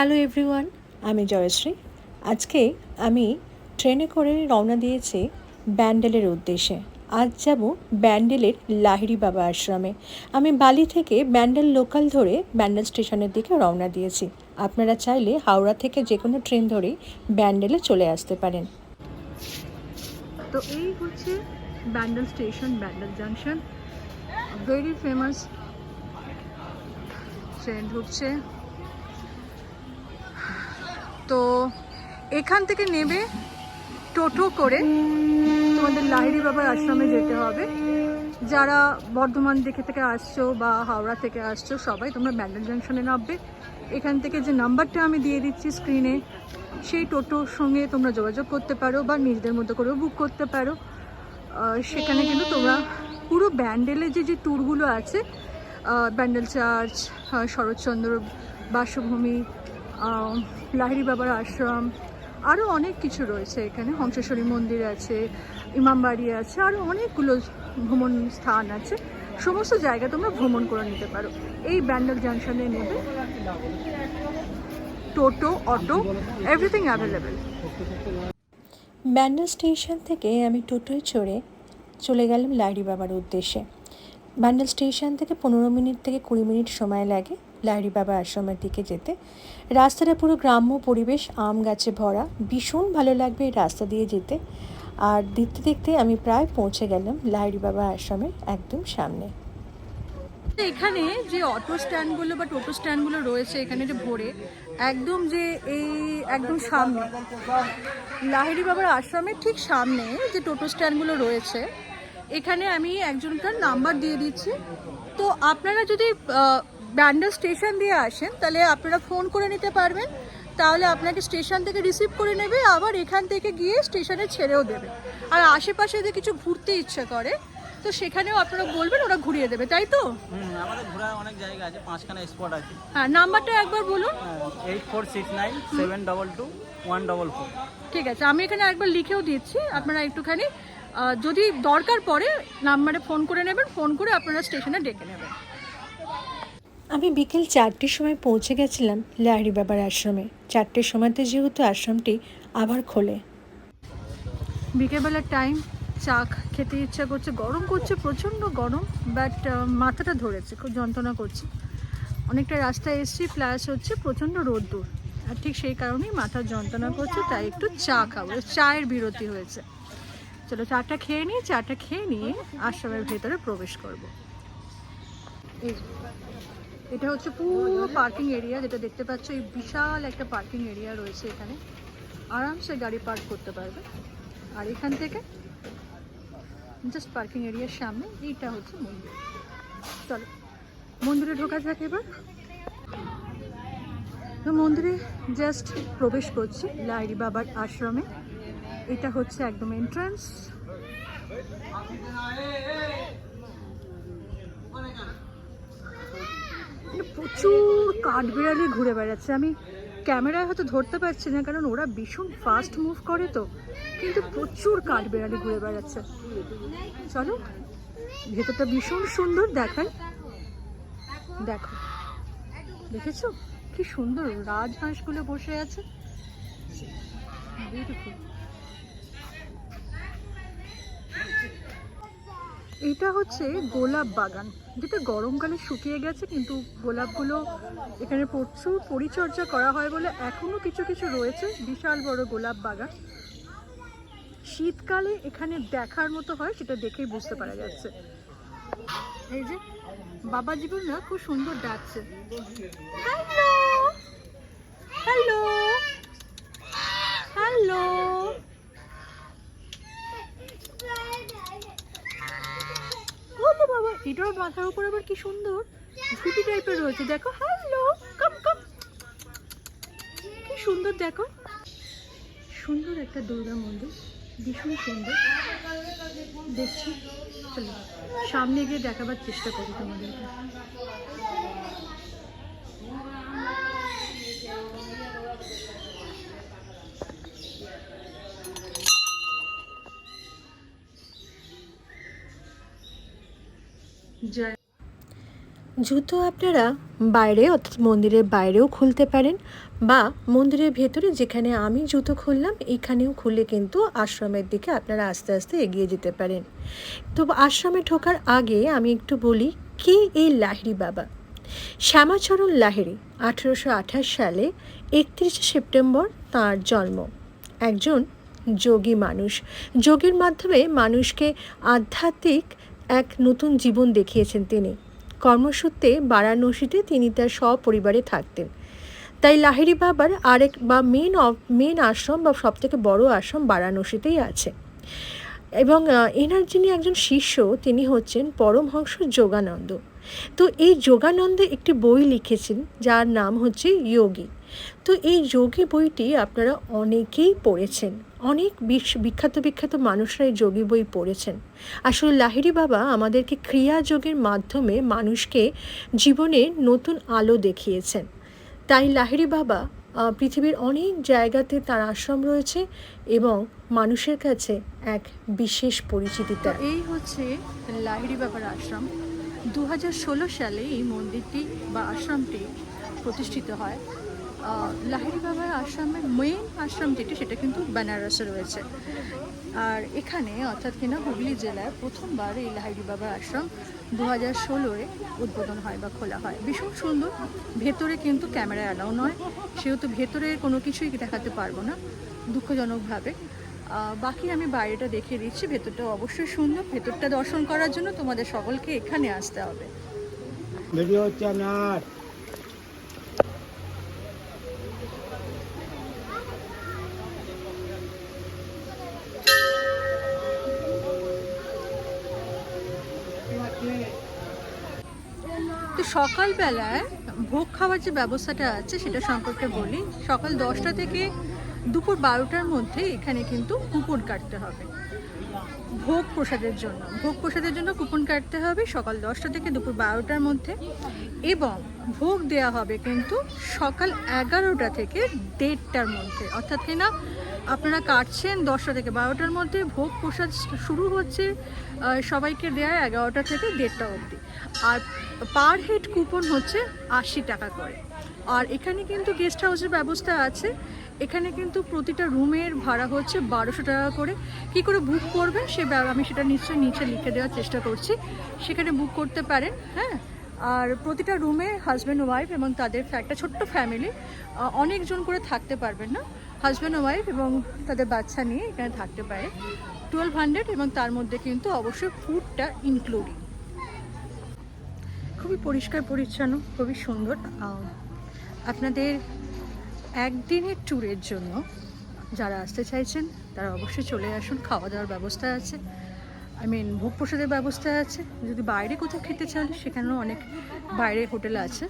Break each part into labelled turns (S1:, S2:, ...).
S1: Hello everyone আমি জয়শ্রী। আজকে আমি ট্রেনে করে রওনা দিয়েছি ব্যান্ডেলের উদ্দেশ্যে। আজ যাব ব্যান্ডেলের লাহিড়ি বাবা আশ্রমে। আমি বালি থেকে ব্যান্ডেল লোকাল ধরে ব্যান্ডেল স্টেশনের দিকে রওনা দিয়েছি। আপনারা চাইলে হাওড়া থেকে যে কোনো ট্রেন ধরেই ব্যান্ডেলে চলে আসতে পারেন।
S2: তো এই হচ্ছে Bandel station Bandel junction. Very famous train ঢুকছে তো এখান থেকে নেবে টোটো করে তোমাদের লাহিড়ি বাবার আশ্রমে যেতে হবে। যারা বর্ধমান দিকে থেকে আসছো বা হাওড়া থেকে আসছো, সবাই তোমরা ব্যান্ডেল জাংশনে নামবে। এখান থেকে যে নাম্বারটা আমি দিয়ে দিচ্ছি স্ক্রিনে সেই টোটোর সঙ্গে তোমরা যোগাযোগ করতে পারো বা নিজেদের মতো করেও বুক করতে পারো। সেখানে কিন্তু তোমরা পুরো ব্যান্ডেলে যে যে ট্যুরগুলো আছে ব্যান্ডেল চার্চ শরৎচন্দ্র বাসভূমি লাহিড়ি বাবার আশ্রম আরও অনেক কিছু রয়েছে এখানে। হংসেশ্বরী মন্দির আছে ইমামবাড়ি আছে আরও অনেকগুলো ভ্রমণ স্থান আছে। সমস্ত জায়গা তোমরা ভ্রমণ করে নিতে পারো। এই ব্যান্ডেল জাংশনে নেবে টোটো, auto everything available
S1: Bandel station থেকে আমি টোটোয় চড়ে চলে গেলাম লাহিড়ি বাবার উদ্দেশ্যে। ব্যান্ডেল স্টেশন থেকে পনেরো মিনিট থেকে কুড়ি মিনিট সময় লাগে। লাহিড়ি বাবা আশ্রমের দিকে যেতে। রাস্তাটা পুরো গ্রাম্য পরিবেশ, আম গাছে ভরা। ভীষণ ভালো লাগবে এই রাস্তা দিয়ে যেতে। আর দেখতে দেখতে আমি প্রায় পৌঁছে গেলাম লাহিড়ি বাবা আশ্রমের একদম সামনে।
S2: এখানে যে অটো স্ট্যান্ডগুলো বা টোটো স্ট্যান্ডগুলো রয়েছে, এখানে যে ভরে, একদম যে এই একদম সামনে। লাহিড়ি বাবার আশ্রমের ঠিক সামনে যে টোটো স্ট্যান্ডগুলো রয়েছে, এখানে আমি একজনকার নাম্বার দিয়ে দিচ্ছি। তো আপনারা যদি ব্যান্ডেল স্টেশন দিয়ে আসেন তাহলে আপনারা ফোন করে নিতে পারবেন। তাহলে আপনাকে স্টেশন থেকে রিসিভ করে নেবে আবার এখান থেকে গিয়ে স্টেশনে ছেড়েও দেবে। আর আশেপাশে যদি কিছু ঘুরতে ইচ্ছে করে তো সেখানেও আপনারা বলবেন ওরা ঘুরিয়ে দেবে তাই তো?
S3: আমাদের ঘোরার অনেক জায়গা আছে পাঁচখানা স্পট আছে।
S2: হ্যাঁ নাম্বারটা একবার বলুন।
S3: Eight four six nine seven double two one double four
S2: ঠিক আছে আমি এখানে একবার লিখেও দিচ্ছি আপনারা একটুখানি যদি দরকার পড়ে নাম্বারে ফোন করে নেবেন ফোন করে আপনারা স্টেশনে ডেকে নেবেন।
S1: আমি বিকেল চারটের সময় পৌঁছে গেছিলাম লাহিড়ি বাবার আশ্রমে। চারটের সময়তে যেহেতু আশ্রমটি আবার খোলে।
S2: বিকেলবেলার টাইম চা খেতে ইচ্ছা করছে, গরম করছে, প্রচণ্ড গরম বাট মাথাটা ধরেছে, খুব যন্ত্রণা করছে। অনেকটা রাস্তায় এসছি প্লাস হচ্ছে প্রচণ্ড রোদ্দুর। আর ঠিক সেই কারণেই মাথার যন্ত্রণা করছে, তাই একটু চা খাব। চায়ের বিরতি হয়েছে। চলো চাটা খেয়ে নিই, চাটা খেয়ে নিয়ে আশ্রমের ভেতরে প্রবেশ করব। এটা হচ্ছে পুরো পার্কিং এরিয়া, যেটা দেখতে পাচ্ছ, এই বিশাল একটা পার্কিং এরিয়া রয়েছে এখানে। আরামসে গাড়ি পার্ক করতে পারবে। আর এখান থেকে জাস্ট পার্কিং এরিয়ার সামনে, এইটা হচ্ছে মন্দির। চলো, মন্দিরে ঢোকা যাক এবার। তো মন্দিরে জাস্ট প্রবেশ করছি লাইরি বাবার আশ্রমে। এটা হচ্ছে একদম এন্ট্রান্স প্রচুর কাঠবিড়ালি ঘুরে বেড়াচ্ছে। আমি ক্যামেরায় হয়তো ধরতে পারছি না, কারণ ওরা ভীষণ ফাস্ট মুভ করে তো, কিন্তু প্রচুর কাঠবিড়ালি ঘুরে বেড়াচ্ছে। চলো, ভেতরটা ভীষণ সুন্দর দেখায় দেখো, দেখেছ? কি সুন্দর রাজহাঁসগুলো বসে আছে। বিউটিফুল এটা হচ্ছে গোলাপ বাগান। যেটা গরমকালে শুকিয়ে গেছে, কিন্তু গোলাপগুলো এখানে প্রচুর পরিচর্যা করা হয় বলে এখনও কিছু কিছু রয়েছে। বিশাল বড় গোলাপ বাগান। শীতকালে এখানে দেখার মতো হয়, সেটা দেখেই বুঝতে পারা যাচ্ছে। এই যে, বাবা জীবন না, খুব সুন্দর ডাকছে। হ্যালো! হ্যালো! হ্যালো! ওলে বাবা, এটার মাথার উপর আবার কি সুন্দর ঝুটি টাইপের রয়েছে। দেখো, হ্যালো কাম কাম কি সুন্দর, দেখো। সুন্দর একটা দুর্গা মন্দির, ভীষণ সুন্দর। দেখছি, চলো, সামনে গিয়ে দেখাবার চেষ্টা করি তোমাদেরকে।
S1: জুতো আপনারা বাইরে, অর্থাৎ মন্দিরের বাইরেও খুলতে পারেন বা মন্দিরের ভেতরে যেখানে আমি জুতো খুললাম, এখানেও খুলে কিন্তু আশ্রমের দিকে আপনারা আস্তে আস্তে এগিয়ে যেতে পারেন। তো আশ্রমে ঢোকার আগে আমি একটু বলি, কে এই লাহিড়ি বাবা? শ্যামাচরণ লাহিড়ি, আঠেরোশো আঠাশ সালে একত্রিশে সেপ্টেম্বর তাঁর জন্ম। একজন যোগী মানুষ। যোগের মাধ্যমে মানুষকে আধ্যাত্মিক এক নতুন জীবন দেখিয়েছেন তিনি। কর্মসূত্রে বারাণসীতে তিনি তার সপরিবারে থাকতেন। তাই লাহিড়ি বাবার আরেক বা মেন মেন আশ্রম বা সবথেকে বড় আশ্রম বারাণসীতেই আছে। এবং এনার যিনি একজন শিষ্য, তিনি হচ্ছেন পরমহংস যোগানন্দ। তো এই যোগানন্দ একটি বই লিখেছেন, যার নাম হচ্ছে যোগী। তো এই যোগী বইটি আপনারা অনেকেই পড়েছেন। অনেক বিশ- বিখ্যাত বিখ্যাত মানুষরা এই যোগী বই পড়েছেন। আসলে লাহিড়ি বাবা আমাদেরকে ক্রিয়াযোগের মাধ্যমে মানুষকে জীবনে নতুন আলো দেখিয়েছেন। তাই লাহিড়ি বাবা পৃথিবীর অনেক জায়গাতে তার আশ্রম রয়েছে এবং মানুষের কাছে এক বিশেষ পরিচিতি তার।
S2: এই হচ্ছে লাহিড়ি বাবার আশ্রম। দু হাজার ষোলো সালে এই মন্দিরটি বা আশ্রমটি প্রতিষ্ঠিত হয়। লাহিড়ি বাবার আশ্রমের মেইন আশ্রম যেটি, সেটা কিন্তু বেনারসে রয়েছে। আর এখানে, অর্থাৎ কিনা হুগলি জেলায় প্রথমবার এই লাহিড়ি বাবার আশ্রম দু হাজার ষোলোয় উদ্বোধন হয় বা খোলা হয়। ভীষণ সুন্দর, ভেতরে কিন্তু ক্যামেরা অ্যালাউ নয়, সেহেতু ভেতরে কোনো কিছুই দেখাতে পারব না, দুঃখজনকভাবে। বাকি আমি বাইরেটা দেখিয়ে দিচ্ছি, ভেতরটা অবশ্যই সুন্দর, ভেতরটা দর্শন করার জন্য তোমাদের সকলকে এখানে আসতে হবে।
S4: ভিডিও হচ্ছে
S2: তো সকালবেলায় ভোগ খাওয়ার যে ব্যবস্থাটা আছে সেটা সম্পর্কে বলি। সকাল দশটা থেকে দুপুর বারোটার মধ্যে এখানে কিন্তু কুপন কাটতে হবে। ভোগ প্রসাদের জন্য। ভোগ প্রসাদের জন্য কুপন কাটতে হবে সকাল দশটা থেকে দুপুর বারোটার মধ্যে এবং ভোগ দেওয়া হবে কিন্তু সকাল এগারোটা থেকে দেড়টার মধ্যে। অর্থাৎ কিনা আপনারা কাটছেন দশটা থেকে বারোটার মধ্যে, ভোগ প্রসাদ শুরু হচ্ছে সবাইকে দেওয়া এগারোটা থেকে দেড়টা অবধি। আর পার হেড কুপন হচ্ছে আশি টাকা করে। আর এখানে কিন্তু গেস্ট হাউসের ব্যবস্থা আছে। এখানে কিন্তু প্রতিটা রুমের ভাড়া হচ্ছে বারোশো টাকা করে। কি করে বুক করবেন সে আমি সেটা নিশ্চয়ই নিচে লিখে দেওয়ার চেষ্টা করছি। সেখানে বুক করতে পারেন হ্যাঁ? আর প্রতিটা রুমে হাজব্যান্ড ওয়াইফ এবং তাদের একটা ছোট্ট ফ্যামিলি অনেকজন করে থাকতে পারবেন না। হাজব্যান্ড ওয়াইফ এবং তাদের বাচ্চা নিয়ে এখানে থাকতে পারে টুয়েলভ হান্ড্রেড এবং তার মধ্যে কিন্তু অবশ্যই ফুডটা ইনক্লুডিং খুবই পরিষ্কার, পরিচ্ছন্ন, খুবই সুন্দর। আপনাদের একদিনের ট্যুরের জন্য যারা আসতে চাইছেন, তারা অবশ্যই চলে আসুন। খাওয়া দাওয়ার ব্যবস্থা আছে। আই মিন ভোগ প্রসাদের ব্যবস্থা আছে। যদি বাইরে কোথাও খেতে চান, সেখানেও অনেক বাইরে হোটেল আছে।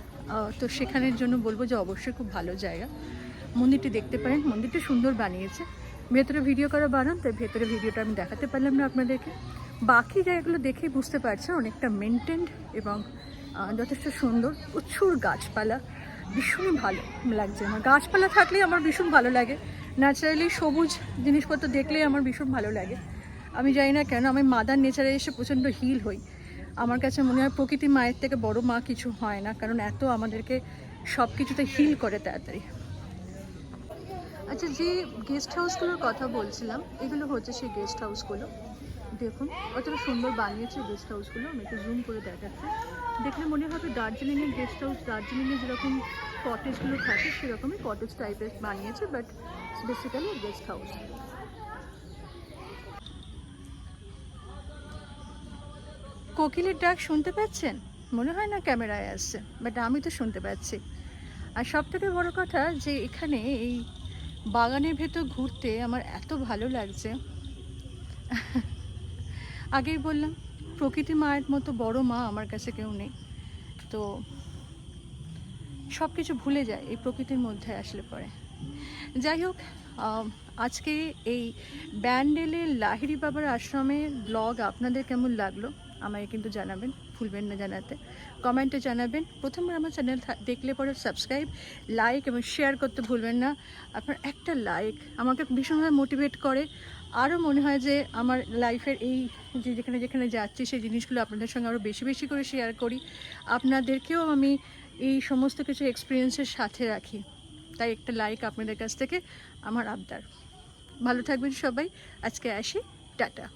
S2: তো সেখানের জন্য বলব যে অবশ্যই খুব ভালো জায়গা। মন্দিরটি দেখতে পারেন। মন্দিরটি সুন্দর বানিয়েছে। ভেতরে ভিডিও করা বানান, তাই ভেতরে ভিডিওটা আমি দেখাতে পারলাম না আপনাদেরকে। বাকি জায়গাগুলো দেখেই বুঝতে পারছেন, অনেকটা মেনটেন্ড এবং যথেষ্ট সুন্দর। প্রচুর গাছপালা। ভীষণই ভালো লাগছে। আমার গাছপালা থাকলেই আমার ভীষণ ভালো লাগে। ন্যাচারালি সবুজ জিনিসপত্র দেখলেই আমার ভীষণ ভালো লাগে। আমি জানি না কেন, আমি মাদার নেচারে এসে প্রচণ্ড হিল হই। আমার কাছে মনে হয় প্রকৃতি মায়ের থেকে বড় মা কিছু হয় না, কারণ এত আমাদেরকে সব কিছুতে হিল করে তাড়াতাড়ি। আচ্ছা যে গেস্ট হাউসগুলোর কথা বলছিলাম, এগুলো হচ্ছে সেই গেস্ট হাউসগুলো দেখুন কতটা সুন্দর বানিয়েছে গেস্ট হাউসগুলো আমি একটু জুম করে দেখাচ্ছি। দেখলে মনে হবে দার্জিলিংয়ের গেস্ট হাউস দার্জিলিংয়ে যেরকম কটেজগুলো থাকে, সেরকমই কটেজ টাইপের বানিয়েছে বাট বেসিক্যালি গেস্ট হাউস কোকিলের ডাক শুনতে পাচ্ছেন? মনে হয় না ক্যামেরায় আসছে বাট আমি তো শুনতে পাচ্ছি। আর সব থেকে বড় কথা যে এখানে এই বাগানের ভেতর ঘুরতে আমার এত ভালো লাগছে। আগেই বললাম, প্রকৃতি মায়ের মতো বড় মা আমার কাছে কেউ নেই। তো সব কিছু ভুলে যায়, এই প্রকৃতির মধ্যে আসলে পরে যাই হোক আজকে এই ব্যান্ডেলের লাহিড়ি বাবার আশ্রমের ব্লগ আপনাদের কেমন লাগল আমাকে কিন্তু জানাবেন, ভুলবেন না জানাতে। কমেন্টে জানাবেন। প্রথমবার আমার চ্যানেল দেখলে পরে সাবস্ক্রাইব, লাইক এবং শেয়ার করতে ভুলবেন না। আপনার একটা লাইক আমাকে ভীষণভাবে মোটিভেট করে। আরও মনে হয় যে আমার লাইফের এই যে যেখানে যেখানে যাচ্ছি, সেই জিনিসগুলো আপনাদের সঙ্গে আরও বেশি বেশি করে শেয়ার করি। আপনাদেরকেও আমি এই সমস্ত কিছু এক্সপিরিয়েন্সের সাথে রাখি। তাই একটা লাইক আপনাদের কাছ থেকে আমার আবদার। ভালো থাকবেন সবাই। আজকে আসি। টাটা।